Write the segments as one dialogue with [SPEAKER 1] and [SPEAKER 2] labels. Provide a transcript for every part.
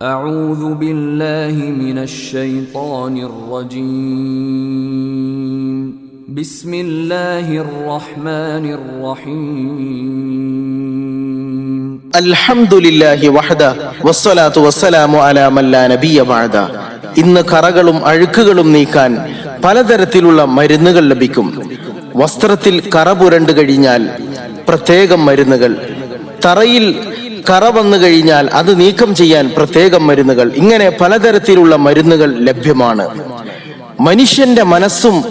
[SPEAKER 1] أعوذ بالله من الشيطان الرجيم بسم الله الرحمن الرحيم
[SPEAKER 2] അൽഹംദുലില്ലാഹി വഹദ വസ്സലാത്തു വസ്സലാമു അലാ മല്ലാ നബിയ ബഅദ ഇന്ന് കറകളും അഴുക്കുകളും നീക്കാൻ പലതരത്തിലുള്ള മരുന്നുകൾ ലഭിക്കും വസ്ത്രത്തിൽ കറ പുരണ്ടു കഴിഞ്ഞാൽ പ്രത്യേകം മരുന്നുകൾ തറയിൽ കറ വന്നു കഴിഞ്ഞാൽ അത് നീക്കം ചെയ്യാൻ പ്രത്യേകം മരുന്നുകൾ. ഇങ്ങനെ പലതരത്തിലുള്ള മരുന്നുകൾ ലഭ്യമാണ്. മനുഷ്യന്റെ മനസ്സും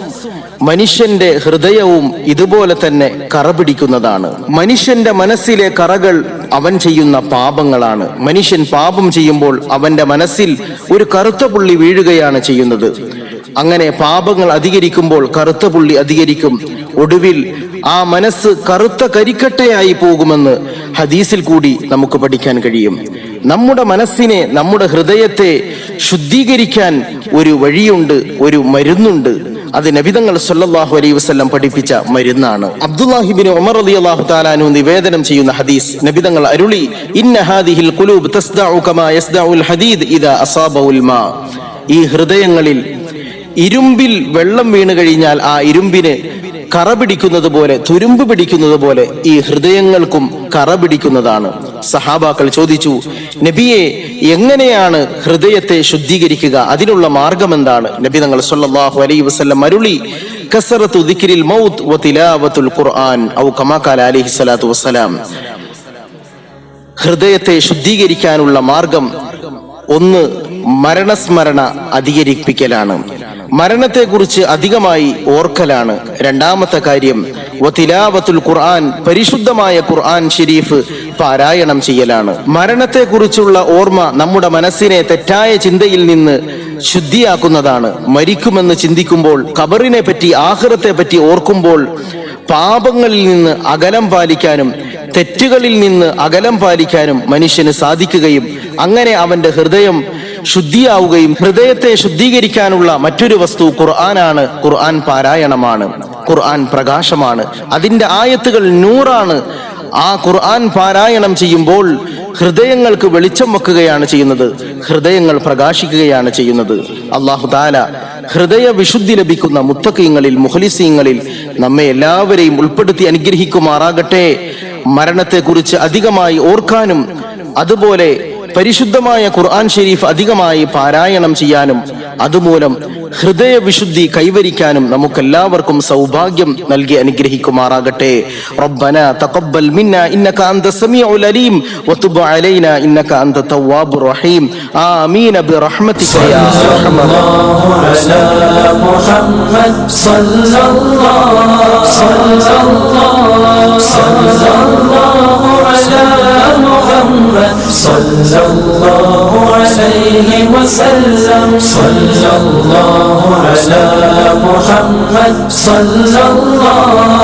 [SPEAKER 2] മനുഷ്യന്റെ ഹൃദയവും ഇതുപോലെ തന്നെ കറ പിടിക്കുന്നതാണ്. മനുഷ്യന്റെ മനസ്സിലെ കറകൾ അവൻ ചെയ്യുന്ന പാപങ്ങളാണ്. മനുഷ്യൻ പാപം ചെയ്യുമ്പോൾ അവന്റെ മനസ്സിൽ ഒരു കറുത്ത പുള്ളി വീഴുകയാണ് ചെയ്യുന്നത്. അങ്ങനെ പാപങ്ങൾ അധികരിക്കുമ്പോൾ കറുത്ത പുള്ളി അധികരിക്കും. ഒടുവിൽ ആ മനസ്സ് കറുത്ത കരിക്കട്ടയായി പോകുമെന്ന് ഹദീസിൽ കൂടി നമുക്ക് പഠിക്കാൻ കഴിയും. നമ്മുടെ മനസ്സിനെ നമ്മുടെ ഹൃദയത്തെ ശുദ്ധീകരിക്കാൻ ഒരു വഴിയുണ്ട് ഒരു മരുന്നുണ്ട്. അത് നബിതങ്ങൾ സല്ലാഹു അലൈഹി വസ്ലം പഠിപ്പിച്ച മരുന്നാണ്. അബ്ദുല്ലാഹിബിൻ ഉമർ അള്ളാഹു താലാനു നിവേദനം ചെയ്യുന്ന ഹദീസ് നബിതങ്ങൾ അരുളി ഇന്ന ഹാദിഹിൽ ഖുലൂബ് തസ്ദഉ കമാ യസ്ദഉൽ ഹദീദ് ഇദാ അസാബഹുൽ മാ. ഈ ഹൃദയങ്ങളിൽ ഇരുമ്പിൽ വെള്ളം വീണ് കഴിഞ്ഞാൽ ആ ഇരുമ്പിന് കറ പിടിക്കുന്നത് പോലെ തുരുമ്പ് പിടിക്കുന്നത് പോലെ ഈ ഹൃദയങ്ങൾക്കും കറ പിടിക്കുന്നതാണ്. സഹാബാക്കൾ ചോദിച്ചു നബിയെ എങ്ങനെയാണ് ഹൃദയത്തെ ശുദ്ധീകരിക്കുക? അതിനുള്ള മാർഗം എന്താണ് നബി തങ്ങൾ സല്ലാഹു അലൈ വസ്ലം മരുളി കസറത്തു മൗത്ത് ഖുർആൻ ഔ അലൈഹി വസ്സലാം. ഹൃദയത്തെ ശുദ്ധീകരിക്കാനുള്ള മാർഗം ഒന്ന് മരണസ്മരണ അധികരിപ്പിക്കലാണ്. മരണത്തെക്കുറിച്ച് അധികമായി ഓർക്കലാണ്. രണ്ടാമത്തെ കാര്യം വതിലാവത്തുൽ ഖുർആൻ പരിശുദ്ധമായ ഖുർആൻ ഷെരീഫ് പാരായണം ചെയ്യലാണ്. മരണത്തെക്കുറിച്ചുള്ള ഓർമ്മ നമ്മുടെ മനസ്സിനെ തെറ്റായ ചിന്തയിൽ നിന്ന് ശുദ്ധിയാക്കുന്നതാണ്. മരിക്കുമെന്ന് ചിന്തിക്കുമ്പോൾ ഖബറിനെ പറ്റി ആഹൃത്തെ പറ്റി ഓർക്കുമ്പോൾ പാപങ്ങളിൽ നിന്ന് അകലം പാലിക്കാനും തെറ്റുകളിൽ നിന്ന് അകലം പാലിക്കാനും മനുഷ്യന് സാധിക്കുകയും അങ്ങനെ അവന്റെ ഹൃദയം ശുദ്ധിയാവുകയും ഹൃദയത്തെ ശുദ്ധീകരിക്കാനുള്ള മറ്റൊരു വസ്തു ഖുർആനാണ്. ഖുർആൻ പാരായണമാണ്. ഖുർആൻ പ്രകാശമാണ്. അതിന്റെ ആയത്തുകൾ നൂറാണ്. ആ ഖുർആൻ പാരായണം ചെയ്യുമ്പോൾ ഹൃദയങ്ങൾക്ക് വെളിച്ചം വെക്കുകയാണ് ചെയ്യുന്നത്. ഹൃദയങ്ങൾ പ്രകാശിക്കുകയാണ് ചെയ്യുന്നത്. അള്ളാഹു താല ഹൃദയ വിശുദ്ധി ലഭിക്കുന്ന മുത്തക്കീങ്ങളിൽ മുഹലിസീങ്ങളിൽ നമ്മെ എല്ലാവരെയും ഉൾപ്പെടുത്തി അനുഗ്രഹിക്കുമാറാകട്ടെ. മരണത്തെക്കുറിച്ച് അധികമായി ഓർക്കാനും അതുപോലെ പരിശുദ്ധമായ ഖുർആൻ ഷെരീഫ് അധികമായി പാരായണം ചെയ്യാനും അതുമൂലം ഹൃദയവിശുദ്ധി കൈവരിക്കാനും നമുക്കെല്ലാവർക്കും സൗഭാഗ്യം നൽകി അനുഗ്രഹിക്കുമാറാകട്ടെ. റബ്ബന തഖബ്ബൽ മിന്ന ഇന്നക അൻത സമീഉൽ അലീം വതുബ് അലൈന ഇന്നക അൻത തവ്വാബുർ റഹീം. ആമീൻ. ബിറഹ്മതിക യാ അർഹമർ
[SPEAKER 3] മുഹമ്മദ് സല്ലല്ലാഹു സല്ലല്ലാഹു സല്ലല്ലാഹു صلى الله عليه وسلم. صلى الله على محمد صلى الله